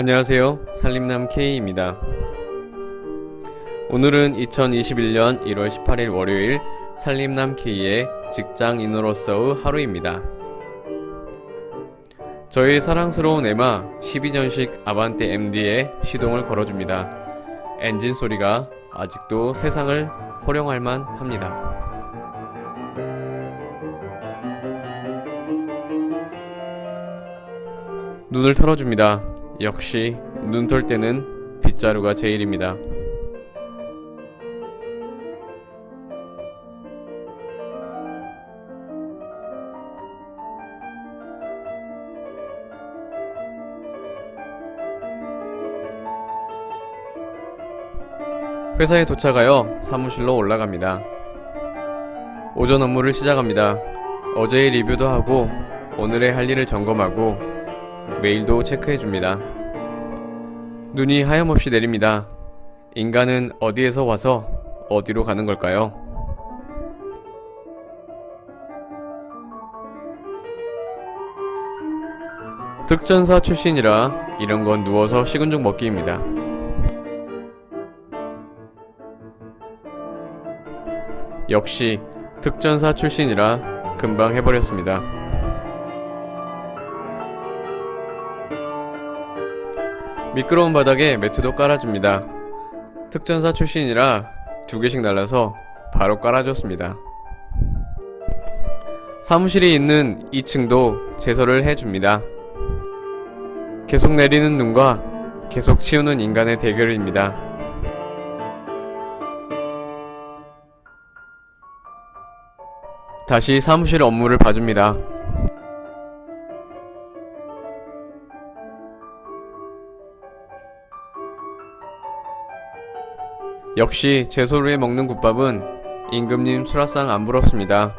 안녕하세요. 살림남 K입니다. 오늘은 2021년 1월 18일 월요일 살림남 K의 직장인으로서의 하루입니다. 저희 사랑스러운 에마 12년식 아반떼 MD에 시동을 걸어줍니다. 엔진 소리가 아직도 세상을 호령할 만 합니다. 눈을 털어줍니다. 역시 눈 털 때는 빗자루가 제일입니다. 회사에 도착하여 사무실로 올라갑니다. 오전 업무를 시작합니다. 어제의 리뷰도 하고 오늘의 할 일을 점검하고 메일도 체크해 줍니다. 눈이 하염없이 내립니다. 인간은 어디에서 와서 어디로 가는 걸까요? 특전사 출신이라 이런 건 누워서 식은 죽 먹기입니다. 역시 특전사 출신이라 금방 해버렸습니다. 미끄러운 바닥에 매트도 깔아줍니다. 특전사 출신이라 두 개씩 날라서 바로 깔아줬습니다. 사무실이 있는 2층도 제설을 해줍니다. 계속 내리는 눈과 계속 치우는 인간의 대결입니다. 다시 사무실 업무를 봐줍니다. 역시 제설 후에 먹는 국밥은 임금님 수라상 안 부럽습니다.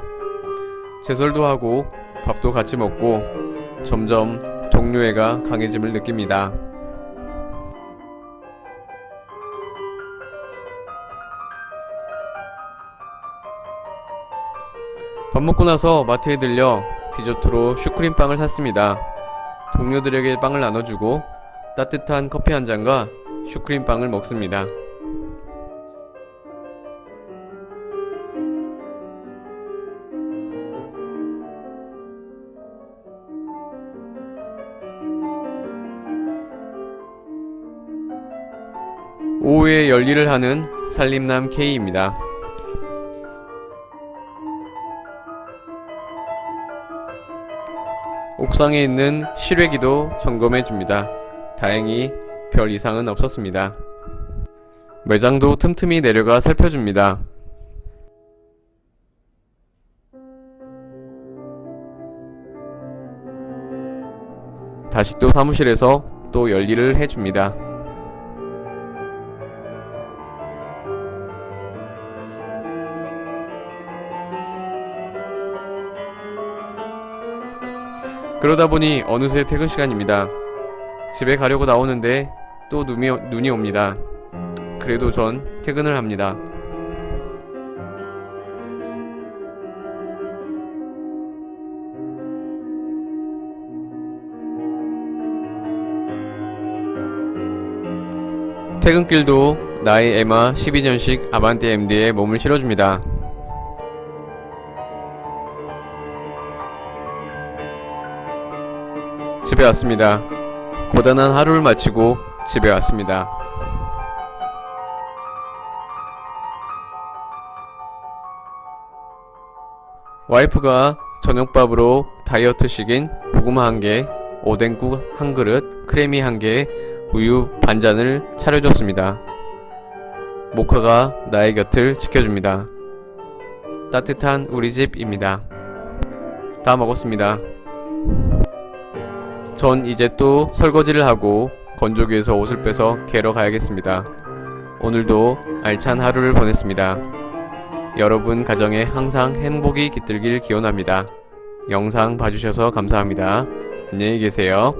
제설도 하고 밥도 같이 먹고 점점 동료애가 강해짐을 느낍니다. 밥 먹고 나서 마트에 들려 디저트로 슈크림빵을 샀습니다. 동료들에게 빵을 나눠주고 따뜻한 커피 한 잔과 슈크림빵을 먹습니다. 오후에 열일을 하는 살림남 K입니다. 옥상에 있는 실외기도 점검해 줍니다. 다행히 별 이상은 없었습니다. 매장도 틈틈이 내려가 살펴줍니다. 다시 또 사무실에서 또 열일을 해줍니다. 그러다 보니 어느새 퇴근 시간입니다. 집에 가려고 나오는데 또 눈이, 눈이 옵니다. 그래도 전 퇴근을 합니다. 퇴근길도 나의 에마 12년식 아반떼 MD에 몸을 실어줍니다. 집에 왔습니다. 고단한 하루를 마치고 집에 왔습니다. 와이프가 저녁밥으로 다이어트식인 고구마 한 개, 오뎅국 한 그릇, 크래미 한 개, 우유 반 잔을 차려줬습니다. 모카가 나의 곁을 지켜줍니다. 따뜻한 우리 집입니다. 다 먹었습니다. 전 이제 또 설거지를 하고 건조기에서 옷을 빼서 개러 가야겠습니다. 오늘도 알찬 하루를 보냈습니다. 여러분 가정에 항상 행복이 깃들길 기원합니다. 영상 봐주셔서 감사합니다. 안녕히 계세요.